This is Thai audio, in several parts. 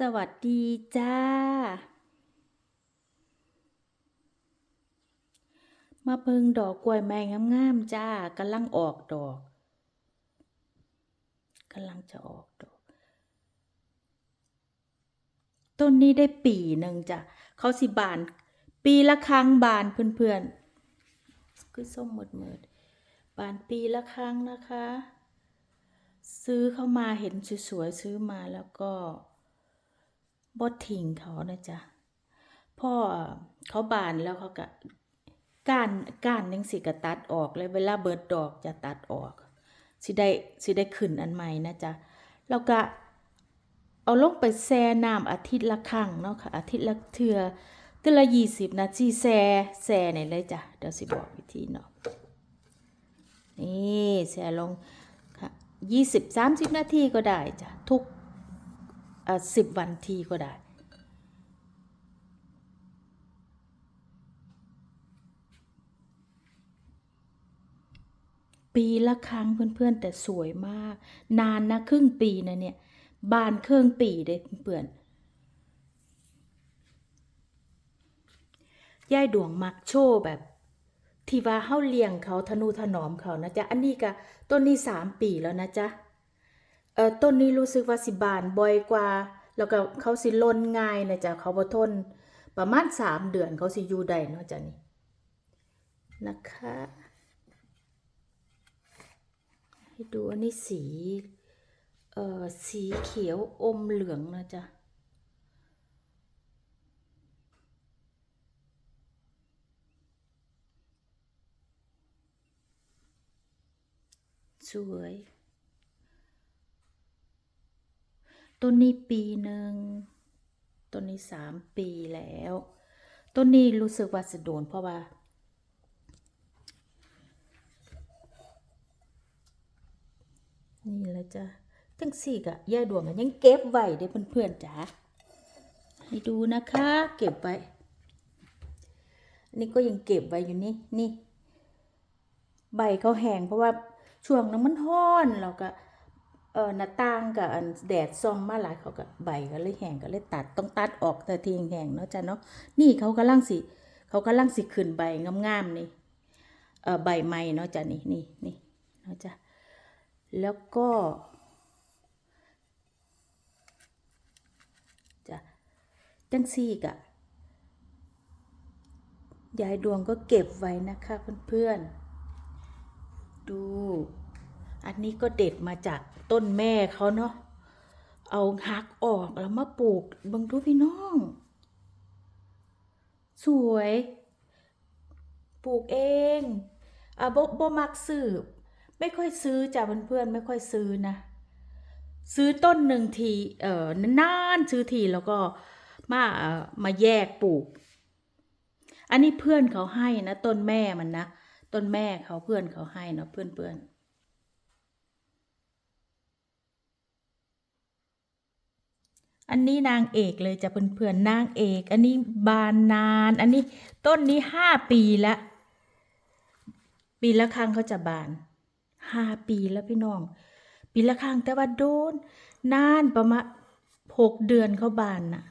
สวัสดีจ้า มาเบิ่งดอกกล้วยไม้งามๆจ้ากำลังออกดอกกำลังจะออกดอก ต้นนี้ได้ปีหนึ่งจ้ะเขาสิบาน ปีละครั้งบานเพื่อนๆคือส้มหมดมืดบานปีละครั้งนะคะ ซื้อเข้ามาเห็นสวยๆซื้อมาแล้วก็ บดทิ้งเขานะจ๊ะพ่อเขาบานแล้วเขาก็ก้านก้านยังสิกะตัดออกเลยเวลาเบิดดอกจะตัดออก สิได้สิได้ขึ้นอันใหม่นะจ๊ะแล้วก็เอาลงไปแช่น้ำอาทิตย์ละครั้งเนาะค่ะอาทิตย์ละเทือเทือละยี่สิบนาทีแช่แช่ไหนเลยจ้ะเดี๋ยวสิบอกวิธีเนาะนี่แช่ลงค่ะยี่สิบสามสิบนาทีก็ได้จ้ะทุก สิบวันทีก็ได้ ปีละครั้งเพื่อนๆ แต่สวยมาก นานนะครึ่งปีนะเนี่ย บานครึ่งปีเด้เพื่อนๆยายดวงมักโชว์แบบ ที่ว่าเฮาเลี้ยงเขาทนุถนอมเขานะจ๊ะ อันนี้ก็ต้นนี้สามปีแล้วนะจ๊ะ เอ่อต้นนี้รู้สึกว่าสิบานบ่อยกว่า แล้วก็เขาสิลนง่ายนะจ๊ะเขาบ่ทน ประมาณสามเดือนเขาสิอยู่ได้เนาะจ๊ะนี่นะคะให้ดูอันนี้สีเอ่อสีเขียวอมเหลืองนะจ๊ะสวย ต้นนี้ปีหนึ่งต้นนี้สามปีแล้ว ต้นนี้รู้สึกว่าสะโดนเพราะว่า นี่แหละจ้ะตั้งสี่กะยาดวงกันยังเก็บไว้เด้เพื่อนๆจ๋าให้ดูนะคะ เก็บไว้นนี้ก็ยังเก็บไว้อยู่นี่นี่ ใบเขาแห้งเพราะว่าช่วงนั้นมันร้อนแล้วก็ เออหน้าต่างกับแดดส่องมาหลายเขาก็ใบก็เลยแห้งก็เลยตัดต้องตัดออกแต่ทีแห้งเนาะจ้ะเนาะนี่เขากำลังสิเขากำลังสิขึ้นใบงามๆนี่เออใบใหม่เนาะจ้ะนี่นี่นี่เนาะจ้ะแล้วก็จ้ะจังซี่กะยายดวงก็เก็บไว้นะคะเพื่อนๆดู อันนี้ก็เด็ดมาจากต้นแม่เขาเนาะ เอาหักออกแล้วมาปลูกบังดูพี่น้อง สวย ปลูกเองอะบบ่มักซื้อไม่ค่อยซื้อจ้ะเพื่อนๆไม่ค่อยซื้อนะ ซื้อต้นหนึ่งทีเอ่อนานๆซื้อทีแล้วก็มาเอ่อมาแยกปลูก อันนี้เพื่อนเขาให้นะ ต้นแม่มันนะ ต้นแม่เขาเพื่อนเขาให้เนาะเพื่อนๆ อันนี้นางเอกเลยจะเพื่อนเพื่อนๆนางเอก อันนี้บานนาน อันนี้ต้นนี้ห้าปีละปีละครั้งเขาจะบานห้าปีแล้วพี่น้อง ปีละครั้งแต่ว่าโดนนานประมาณหกเดือนเขาบานน่ะ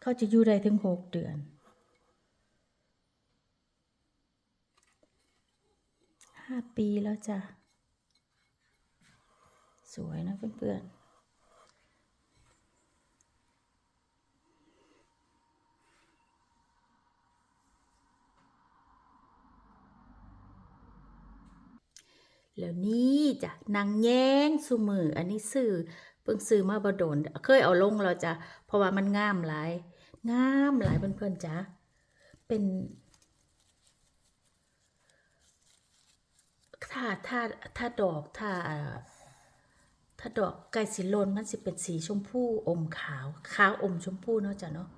เขาจะอยู่ได้ถึงหกเดือนห้าปีแล้วจ้ะ สวยนะเพื่อนๆ แล้วนี่จ้ะนางแย้งสุมือ อันนี้ซื้อเพิ่งซื้อมาบดนเคยเอาลงแล้วจ้ะเพราะว่ามันงามหลายงามหลายเพื่อนๆจ้ะเป็นถ้าถ้าถ้าดอกถ้าถ้าดอกไก่สีลนมันสิเป็นสีชมพูอมขาวขาวอมชมพูเนาะจ้ะเนาะ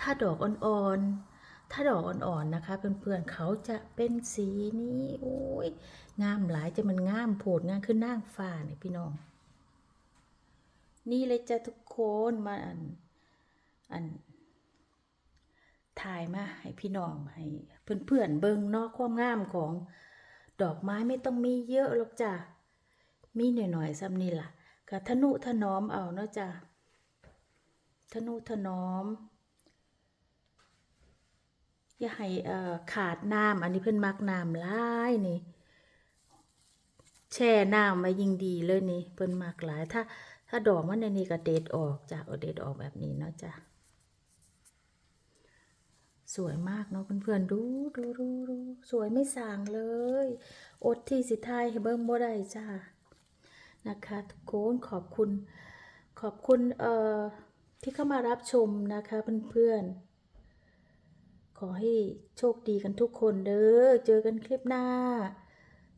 ถ้าดอกอ่อนๆถ้าดอกอ่อนๆนะคะเพื่อนๆเขาจะเป็นสีนี้โอ้ย งามหลายจะมันงามโผดงามขึ้นนางฟ้าเนี่ยพี่น้อง นี่เลยจ้ะทุกคนมาอันอันถ่ายมาให้พี่น้องให้เพื่อนๆเบิ่งนาะความงามของดอกไม้ไม่ต้องมีเยอะหรอกจ้ะ มีหน่อยๆซ้ำนี่ล่ะกะทะนุถนอมเอาเนาะจ้ะทะนุถนอม อย่าให้ขาดน้ำอันนี้เพิ่นมักน้ำลายนี่ แช่น้ำไว้ยิ่งดีเลยนี่เพิ่นมักหลาย ถ้า ถ้าดอกมันในนี้ก็เด็ดออกจ้ะเอาเด็ดออกแบบนี้เนาะจ้ะสวยมากเนาะเพื่อนๆดูดูดูดูสวยไม่สางเลย อดที่สิทายเบิ่งบ่ได้จ้านะคะทุกคนขอบคุณ ขอบคุณเอ่อที่เข้ามารับชมนะคะเพื่อนๆขอให้โชคดีกันทุกคนเด้อเจอกันคลิปหน้า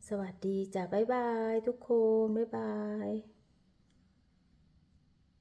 สวัสดีจ้ะบ๊ายบาย ทุกคน บ๊ายบาย